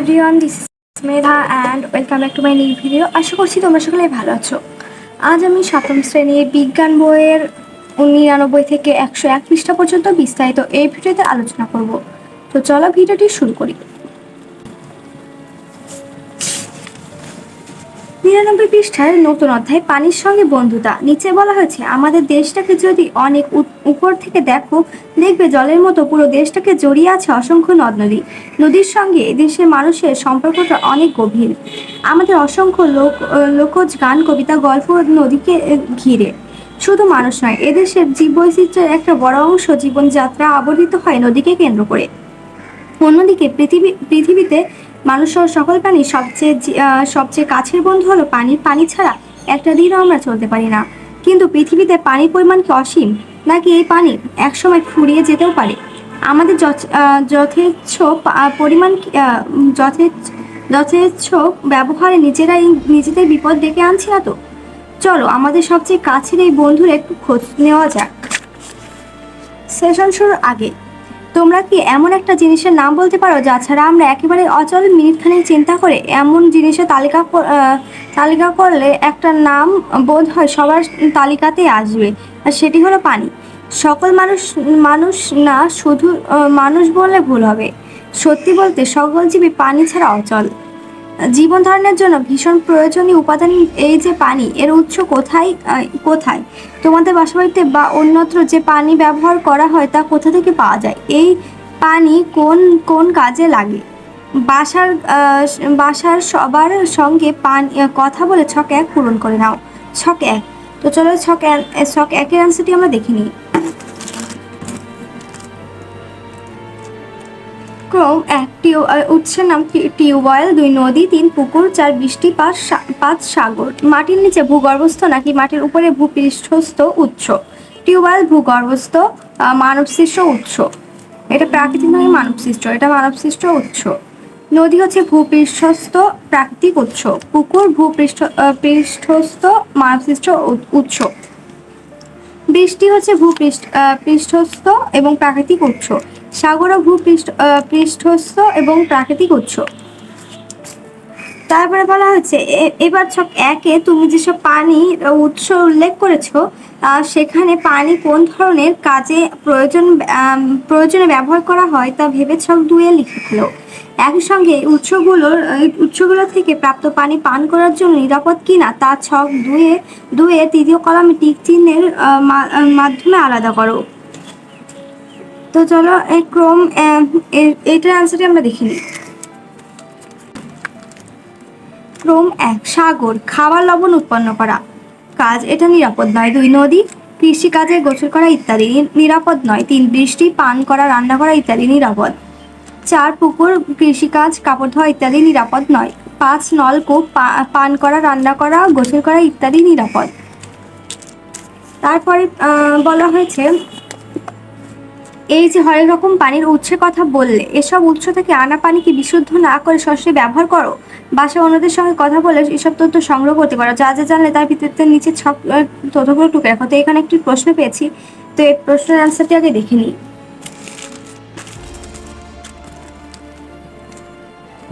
Everyone this is Medha and welcome back to my new video আশা করছি তোমরা সকলে ভালো আছো। আজ আমি সপ্তম শ্রেণির বিজ্ঞান বইয়ের নিরানব্বই থেকে একশো এক পৃষ্ঠা পর্যন্ত বিস্তারিত এই ভিডিওতে আলোচনা করব। তো চলো ভিডিওটি শুরু করি। নিরানব্বই পৃষ্ঠার নতুন অধ্যায় পানির সঙ্গে বন্ধুতা। নিচে বলা হয়েছে, আমাদের দেশটাকে যদি অনেক উপর থেকে দেখো, দেখবে জলের মতো পুরো দেশটাকে জড়িয়ে আছে অসংখ্য নদ নদী নদীর সঙ্গে এদেশের মানুষের সম্পর্কটা অনেক গভীর। আমাদের অসংখ্য লোক লোকজ গান, কবিতা, গল্প নদীকে ঘিরে। শুধু মানুষ নয়, এদেশের জীববৈচিত্র্যের একটা বড় অংশ জীবনযাত্রা আবর্তিত হয় নদীকে কেন্দ্র করে। অন্যদিকে পৃথিবী, পৃথিবীতে মানুষ সকল প্রাণী সবচেয়ে সবচেয়ে কাছের বন্ধু হলো পানি পানি ছাড়া একটা দিনও আমরা চলতে পারি না। কিন্তু পৃথিবীতে পানির পরিমাণ কি অসীম? নাকি এই পানি একসময় ফুরিয়ে যেতেও পারে? আমাদের যথ- যথেচ্ছ পরিমাণ যথেচ্ছ ব্যবহারে নিজেরাই নিজেদের বিপদ ডেকে আনছি না তো? চলো, আমাদের সবচেয়ে কাছের এই বন্ধুর একটু খোঁজ নেওয়া যাক। সেশন শুরুর আগে তোমরা কি এমন একটা জিনিসের নাম বলতে পারো যা ছাড়া আমরা একেবারে অচল মিনিটখানেক চিন্তা করে এমন জিনিসের তালিকা তালিকা করলে একটা নাম বোধ হয় সবার তালিকাতেই আসবে। আর সেটি হলো পানি। সকল মানুষ মানুষ না, শুধু মানুষ বললে ভুল হবে। সত্যি বলতে সকল জীবী পানি ছাড়া অচল। জীবন ধারণের জন্য ভীষণ প্রয়োজনীয় উপাদান এই যে পানি, এর উৎস কোথায় কোথায়? তোমাদের বাসাবাড়িতে বা অন্যত্র যে পানি ব্যবহার করা হয় তা কোথা থেকে পাওয়া যায়? এই পানি কোন কোন কাজে লাগে? বাসার বাসার সবার সঙ্গে পান, কথা বলে ছক এক পূরণ করে নাও। ছক এক। তো চলো ছক ছক একের অ্যান্সারটি আমরা দেখে নিই। ক্রম এক উৎসের নাম টিউবওয়েল, দুই নদী, তিন পুকুর, চার বৃষ্টি, পাঁচ পাঁচ সাগর। মাটির নিচে ভূগর্ভস্থ নাকি মাটির উপরে ভূপৃষ্ঠস্থ উৎস? টিউবওয়েল ভূগর্ভস্থ মানবসৃষ্ট উৎস। এটা প্রাকৃতিক নয়, মানবসৃষ্ট। এটা মানবসৃষ্ট উৎস। নদী হচ্ছে ভূপৃষ্ঠস্থ প্রাকৃতিক উৎস। পুকুর ভূপৃষ্ঠ পৃষ্ঠস্থ মানবসৃষ্ট উৎস। বৃষ্টি হচ্ছে ভূপৃষ্ঠ পৃষ্ঠস্থ এবং প্রাকৃতিক উৎস। সাগর ভূপৃষ্ঠ পৃষ্ঠস্থ এবং প্রাকৃতিক উৎস। তারপরে বলা হচ্ছে এবার ছক একে তুমি যেসব পানি উৎস উল্লেখ করেছ সেখানে পানি কোন ধরনের কাজে প্রয়োজন প্রয়োজনে ব্যবহার করা হয় তা ভেবে ছক দুয়ে লিখে ফেলো। একই সঙ্গে উৎসগুলোর উৎসগুলো থেকে প্রাপ্ত পানি পান করার জন্য নিরাপদ কিনা তা ছক দুয়ে দুয়ে তৃতীয় কলামে টিক চিহ্নের মাধ্যমে আলাদা করো। তো চলো ক্রম এইটার অ্যান্সারটি আমরা দেখে নিই। ক্রম এক সাগর খাবার লবণ উৎপন্ন করা। কাজ এটা নিরাপদ নয়। দুই নদী কৃষি কাজে গোসল করা ইত্যাদি নিরাপদ নয়। তিন বৃষ্টি, পান করা, রান্না করা ইত্যাদি নিরাপদ। চার পুকুর, কৃষিকাজ, কাপড় ধোয়া ইত্যাদি নিরাপদ নয়। পাঁচ নলকূপ পান করা, রান্না করা, গোসল করা ইত্যাদি নিরাপদ। তারপরে বলা হয়েছে এই যে হরেক রকম পানির উৎসের কথা বললে, এসব উৎস থেকে আনা পানি কি বিশুদ্ধ না করে সরাসরি ব্যবহার করো? বাসায় অন্যদের সঙ্গে কথা বলে এসব তথ্য সংগ্রহ করতে পারো। যা যা জানলে তার ভিত্তিতে নিচে ছক তথ্যগুলো টুকে রাখো। তো এখানে একটি প্রশ্ন পেয়েছি। তো এই প্রশ্নের অ্যান্সারটি আগে দেখে নিই।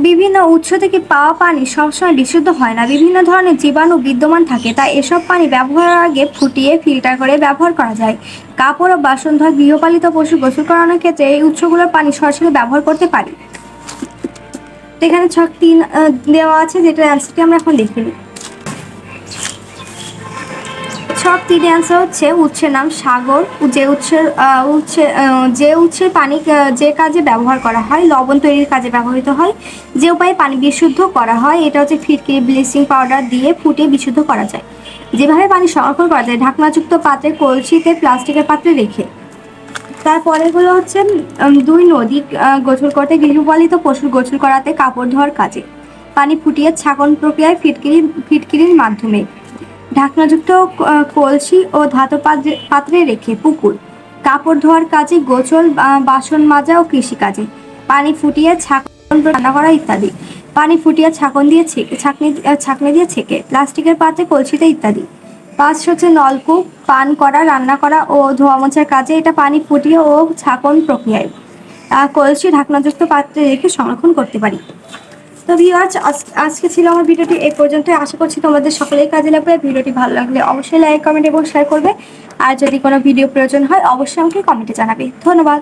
বিভিন্ন উৎস থেকে পাওয়া পানি সবসময় বিশুদ্ধ হয় না। বিভিন্ন ধরনের জীবাণু বিদ্যমান থাকে, তাই এসব পানি ব্যবহারের আগে ফুটিয়ে ফিল্টার করে ব্যবহার করা যায়। কাপড় ও বাসন ধোয়া গৃহপালিত পশু গোসল করানোর ক্ষেত্রে এই উৎসগুলোর পানি সরাসরি ব্যবহার করতে পারি। এখানে ছক তিন দেওয়া আছে, যেটা অ্যান্সারটি আমরা এখন দেখে ছক তিন অ্যান্সার হচ্ছে উৎসের নাম সাগর যে উৎসের উৎসে যে উৎসের পানি যে কাজে ব্যবহার করা হয়, লবণ তৈরির কাজে ব্যবহৃত হয়, যে উপায়ে পানি বিশুদ্ধ করা হয়, এটা হচ্ছে ফিটকিরি ব্লিচিং পাউডার দিয়ে ফুটিয়ে বিশুদ্ধ করা যায়। যেভাবে পানি সংরক্ষণ করা যায়, ঢাকনাযুক্ত পাত্রে কলসিতে প্লাস্টিকের পাত্রে রেখে। তারপরেগুলো হচ্ছে দুই নদী গোসল করতে, গৃহপালিত পশুর গোসল করাতে কাপড় ধোয়ার কাজে। পানি ফুটিয়ে ছাকন প্রক্রিয়ায় ফিটকিরি ফিটকিরির মাধ্যমে। ঢাকনাযুক্ত কলসি ও ধাতু পাত্রে রেখে পুকুর। কাপড় ধোয়ার কাজে গোচল বাসন মাজা ও কৃষি কাজে পানি ফুটিয়ে ছাকন রান্না করা ইত্যাদি। পানি ফুটিয়ে ছাকন দিয়ে ছেঁকে ছাকনি ছাকনি দিয়ে ছেঁকে, প্লাস্টিকের পাত্রে কলসিতে ইত্যাদি। পাঁচ হচ্ছে নলকূপ, পান করা, রান্না করা ও ধোয়া মোছার কাজে এটা পানি ফুটিয়ে ও ছাকন প্রক্রিয়ায়। কলসি ঢাকনাযুক্ত পাত্রে রেখে সংরক্ষণ করতে পারি। তো ভিউয়ার্স আজকে ছিল আমার ভিডিওটি এই পর্যন্তই। আশা করছি তোমাদের সকলেই কাজে লাগবে। ভিডিওটি ভালো লাগলে অবশ্যই লাইক কমেন্ট এবং শেয়ার করবে। আর যদি কোনো ভিডিও প্রয়োজন হয়, অবশ্যই আমাকে কমেন্টে জানাবে। ধন্যবাদ।